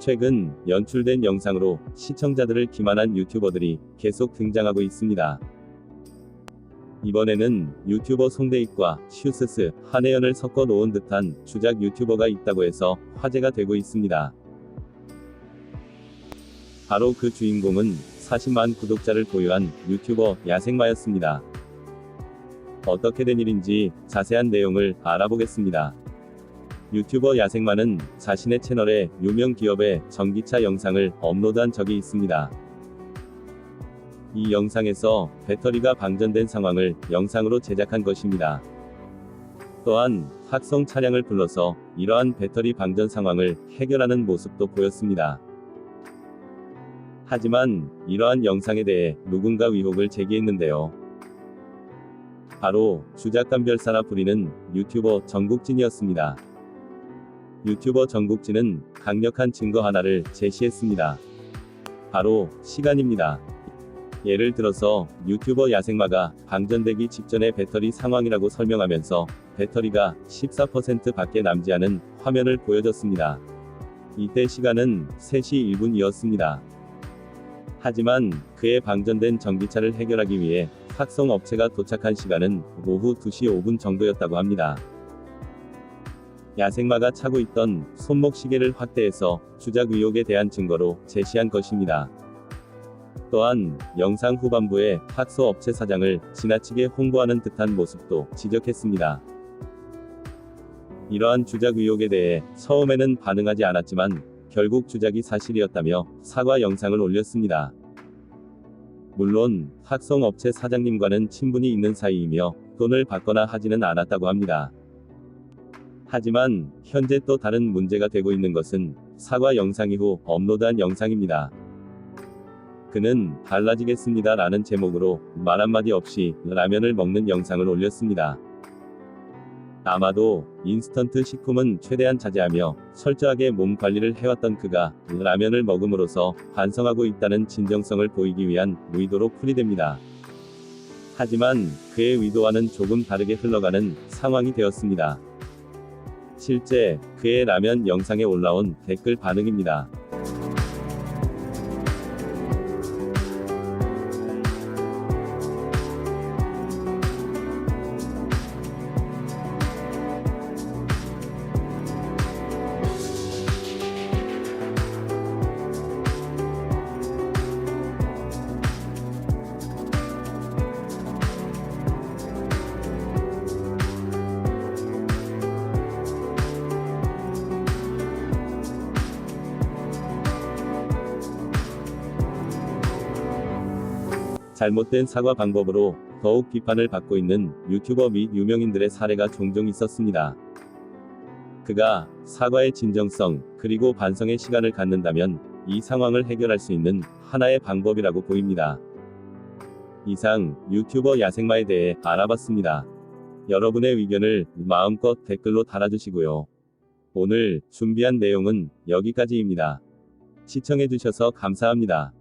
최근 연출된 영상으로 시청자들을 기만한 유튜버들이 계속 등장하고 있습니다. 이번에는 유튜버 송대익과 슈스스, 한혜연을 섞어 놓은 듯한 주작 유튜버가 있다고 해서 화제가 되고 있습니다. 바로 그 주인공은 40만 구독자를 보유한 유튜버 야생마였습니다. 어떻게 된 일인지 자세한 내용을 알아보겠습니다. 유튜버 야생마는 자신의 채널에 유명 기업의 전기차 영상을 업로드한 적이 있습니다. 이 영상에서 배터리가 방전된 상황을 영상으로 제작한 것입니다. 또한 학성 차량을 불러서 이러한 배터리 방전 상황을 해결하는 모습도 보였습니다. 하지만 이러한 영상에 대해 누군가 의혹을 제기했는데요. 바로 주작감별사라 부리는 유튜버 정국진이었습니다. 유튜버 정국진은 강력한 증거 하나를 제시했습니다. 바로 시간입니다. 예를 들어서 유튜버 야생마가 방전되기 직전의 배터리 상황이라고 설명하면서 배터리가 14% 밖에 남지 않은 화면을 보여줬습니다. 이때 시간은 3시 1분이었습니다. 하지만 그의 방전된 전기차를 해결하기 위해 학성 업체가 도착한 시간은 오후 2시 5분 정도였다고 합니다. 야생마가 차고 있던 손목 시계를 확대해서 주작 의혹에 대한 증거로 제시한 것입니다. 또한 영상 후반부에 학소 업체 사장을 지나치게 홍보하는 듯한 모습도 지적했습니다. 이러한 주작 의혹에 대해 처음에는 반응하지 않았지만 결국 주작이 사실이었다며 사과 영상을 올렸습니다. 물론 학성 업체 사장님과는 친분이 있는 사이이며 돈을 받거나 하지는 않았다고 합니다. 하지만 현재 또 다른 문제가 되고 있는 것은 사과 영상 이후 업로드한 영상입니다. 그는 달라지겠습니다 라는 제목으로 말 한마디 없이 라면을 먹는 영상을 올렸습니다. 아마도 인스턴트 식품은 최대한 자제하며 철저하게 몸 관리를 해왔던 그가 라면을 먹음으로써 반성하고 있다는 진정성을 보이기 위한 의도로 풀이됩니다. 하지만 그의 의도와는 조금 다르게 흘러가는 상황이 되었습니다. 실제 그의 라면 영상에 올라온 댓글 반응입니다. 잘못된 사과 방법으로 더욱 비판을 받고 있는 유튜버 및 유명인들의 사례가 종종 있었습니다. 그가 사과의 진정성, 그리고 반성의 시간을 갖는다면 이 상황을 해결할 수 있는 하나의 방법이라고 보입니다. 이상 유튜버 야생마에 대해 알아봤습니다. 여러분의 의견을 마음껏 댓글로 달아주시고요. 오늘 준비한 내용은 여기까지입니다. 시청해주셔서 감사합니다.